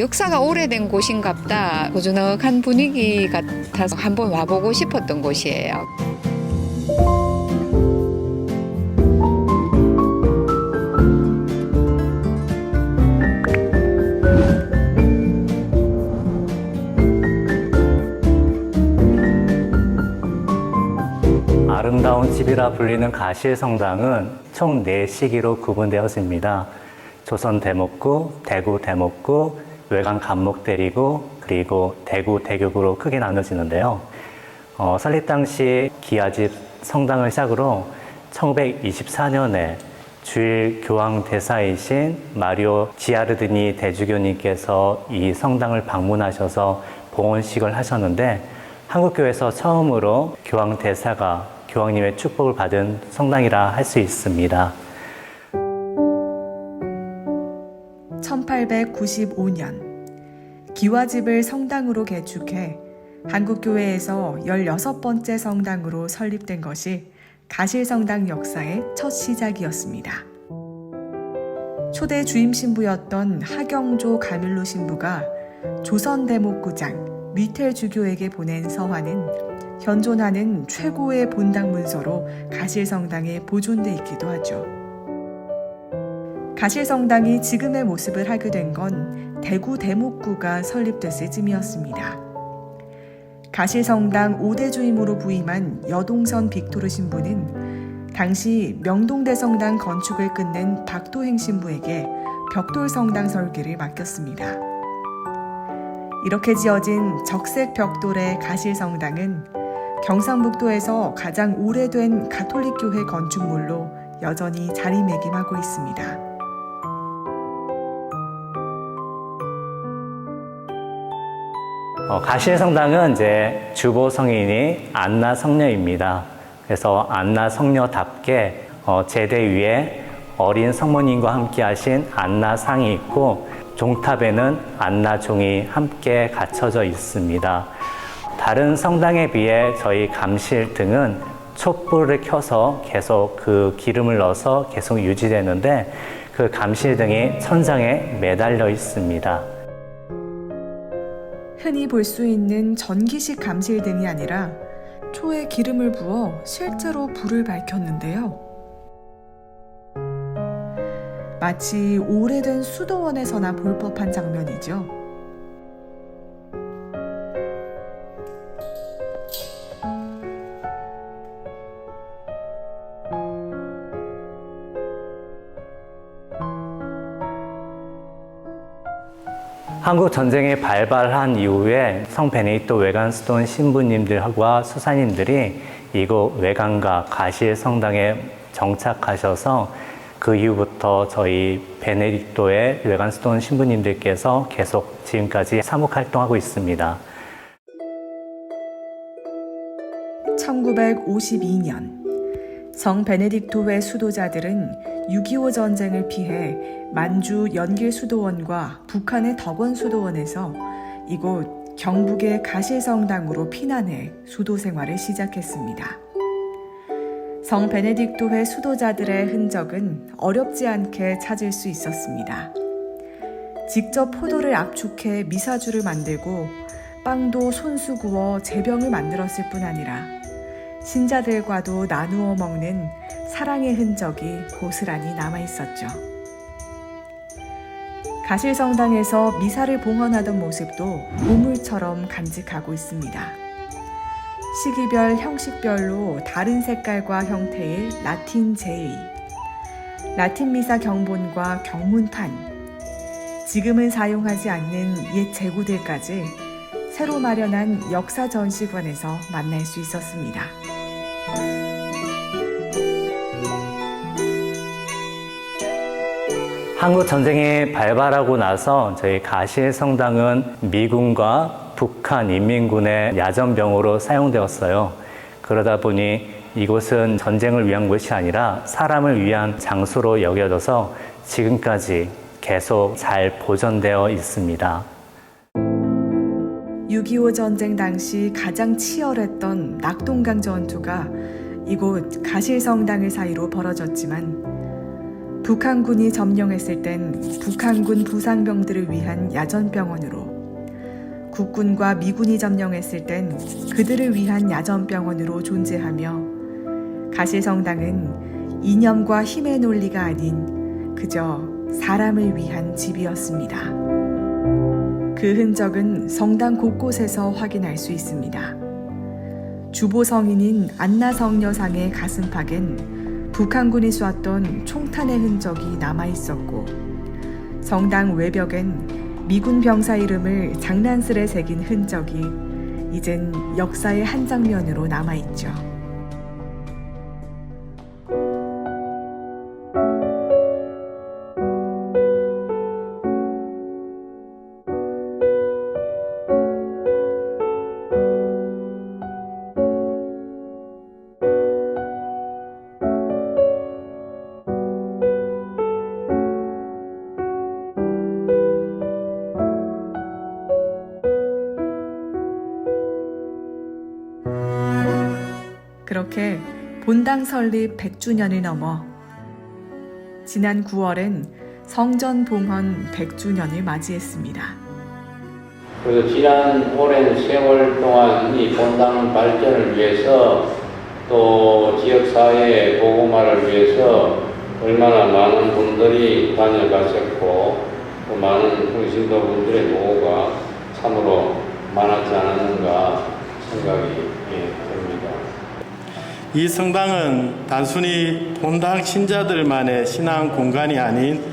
역사가 오래된 곳인갑다. 고즈넉한 분위기 같아서 한번 와보고 싶었던 곳이에요. 아름다운 집이라 불리는 가실 성당은 총 4시기로 구분되었습니다. 조선 대목구, 대구 대목구, 외관 감목 대리구, 그리고 대구 대교구로 크게 나눠지는데요. 어, 설립 당시 기아집 성당을 시작으로 1924년에 주일 교황 대사이신 마리오 지아르드니 대주교님께서 이 성당을 방문하셔서 봉헌식을 하셨는데 한국교회에서 처음으로 교황 대사가 교황님의 축복을 받은 성당이라 할 수 있습니다. 1895년 기와집을 성당으로 개축해 한국교회에서 16번째 성당으로 설립된 것이 가실성당 역사의 첫 시작이었습니다. 초대 주임 신부였던 하경조 가밀로 신부가 조선 대목구장 미텔 주교에게 보낸 서한은 현존하는 최고의 본당 문서로 가실성당에 보존돼 있기도 하죠. 가실성당이 지금의 모습을 하게 된 건 대구 대목구가 설립됐을 즈음이었습니다. 가실성당 5대 주임으로 부임한 여동선 빅토르 신부는 당시 명동대성당 건축을 끝낸 박도행 신부에게 벽돌성당 설계를 맡겼습니다. 이렇게 지어진 적색 벽돌의 가실성당은 경상북도에서 가장 오래된 가톨릭 교회 건축물로 여전히 자리매김하고 있습니다. 어, 가실성당은 이제 주보 성인이 안나 성녀입니다. 그래서 안나 성녀답게 어, 제대 위에 어린 성모님과 함께 하신 안나 상이 있고 종탑에는 안나 종이 함께 갖춰져 있습니다. 다른 성당에 비해 저희 감실 등은 촛불을 켜서 계속 그 기름을 넣어서 계속 유지되는데 그 감실 등이 천장에 매달려 있습니다. 흔히 볼 수 있는 전기식 감실 등이 아니라 초에 기름을 부어 실제로 불을 밝혔는데요. 마치 오래된 수도원에서나 볼 법한 장면이죠. 한국 전쟁이 발발한 이후에 성 베네딕토 외관스톤 신부님들과 수사님들이 이곳 외관과 가실 성당에 정착하셔서 그 이후부터 저희 베네딕토의 외관스톤 신부님들께서 계속 지금까지 사목 활동하고 있습니다. 1952년 성 베네딕토회 수도자들은 6.25 전쟁을 피해 만주 연길 수도원과 북한의 덕원 수도원에서 이곳 경북의 가실성당으로 피난해 수도 생활을 시작했습니다. 성 베네딕토회 수도자들의 흔적은 어렵지 않게 찾을 수 있었습니다. 직접 포도를 압축해 미사주를 만들고 빵도 손수 구워 제병을 만들었을 뿐 아니라 신자들과도 나누어 먹는 사랑의 흔적이 고스란히 남아 있었죠. 가실성당에서 미사를 봉헌하던 모습도 보물처럼 간직하고 있습니다. 시기별, 형식별로 다른 색깔과 형태의 라틴 제의, 라틴 미사 경본과 경문판, 지금은 사용하지 않는 옛 재고들까지 새로 마련한 역사 전시관에서 만날 수 있었습니다. 한국 전쟁이 발발하고 나서 저희 가실 성당은 미군과 북한 인민군의 야전병으로 사용되었어요. 그러다 보니 이곳은 전쟁을 위한 곳이 아니라 사람을 위한 장소로 여겨져서 지금까지 계속 잘 보존되어 있습니다. 6.25 전쟁 당시 가장 치열했던 낙동강 전투가 이곳 가실성당을 사이로 벌어졌지만 북한군이 점령했을 땐 북한군 부상병들을 위한 야전병원으로 국군과 미군이 점령했을 땐 그들을 위한 야전병원으로 존재하며 가실성당은 이념과 힘의 논리가 아닌 그저 사람을 위한 집이었습니다. 그 흔적은 성당 곳곳에서 확인할 수 있습니다. 주보 성인인 안나 성녀상의 가슴팍엔 북한군이 쏘았던 총탄의 흔적이 남아 있었고 성당 외벽엔 미군 병사 이름을 장난스레 새긴 흔적이 이젠 역사의 한 장면으로 남아 있죠. 그렇게 본당 설립 100주년을 넘어 지난 9월엔 성전 봉헌 100주년을 맞이했습니다. 그래서 지난 오랜 세월 동안 이 본당 발전을 위해서 또 지역사회 보고마를 위해서 얼마나 많은 분들이 다녀가셨고 또 많은 흥신도 분들의 노고가 참으로 많았지 않았는가 생각이. 이 성당은 단순히 본당 신자들만의 신앙 공간이 아닌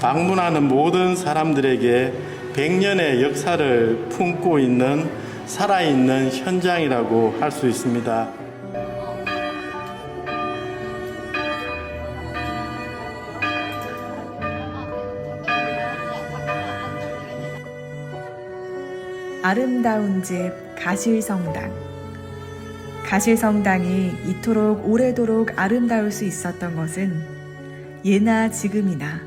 방문하는 모든 사람들에게 100년의 역사를 품고 있는 살아있는 현장이라고 할 수 있습니다. 아름다운 집 가실성당. 가실성당이 이토록 오래도록 아름다울 수 있었던 것은 예나 지금이나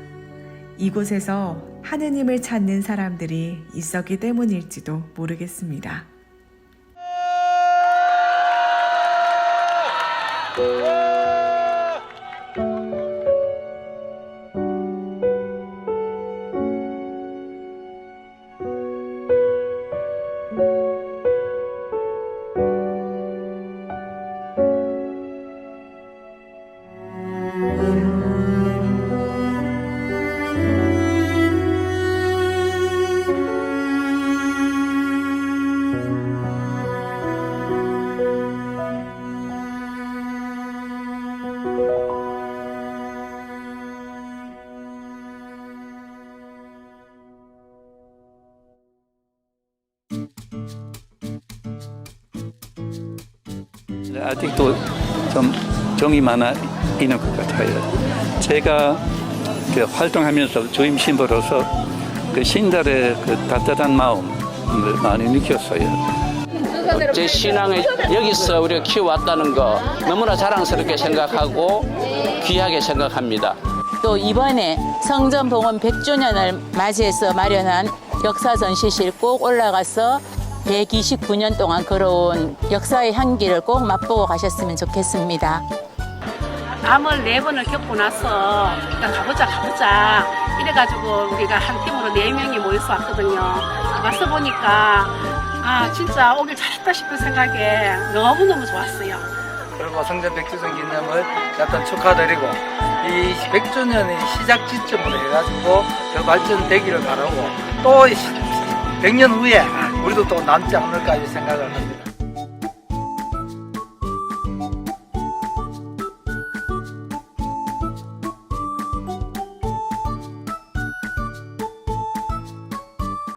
이곳에서 하느님을 찾는 사람들이 있었기 때문일지도 모르겠습니다. 아직도 좀 정이 많아 있는 것 같아요. 제가 그 활동하면서 주임 신부로서 그 신들의 그 따뜻한 마음을 많이 느꼈어요. 제 신앙을 여기서 우리가 키워왔다는 거 너무나 자랑스럽게 생각하고 귀하게 생각합니다. 또 이번에 성전 봉헌 100주년을 맞이해서 마련한 역사 전시실 꼭 올라가서 129년 동안 걸어온 역사의 향기를 꼭 맛보고 가셨으면 좋겠습니다. 암을 네 번을 겪고 나서 일단 가보자 가보자 이래가지고 우리가 한 팀으로 네 명이 모여서 왔거든요. 와서 보니까 아 진짜 오길 잘했다 싶은 생각에 너무너무 좋았어요. 그리고 성전 100주년 기념을 약간 축하드리고 이 100주년의 시작 지점으로 해가지고 더 발전되기를 바라고 또 100년 후에 우리도 또 남지 않을까 이 생각을 합니다.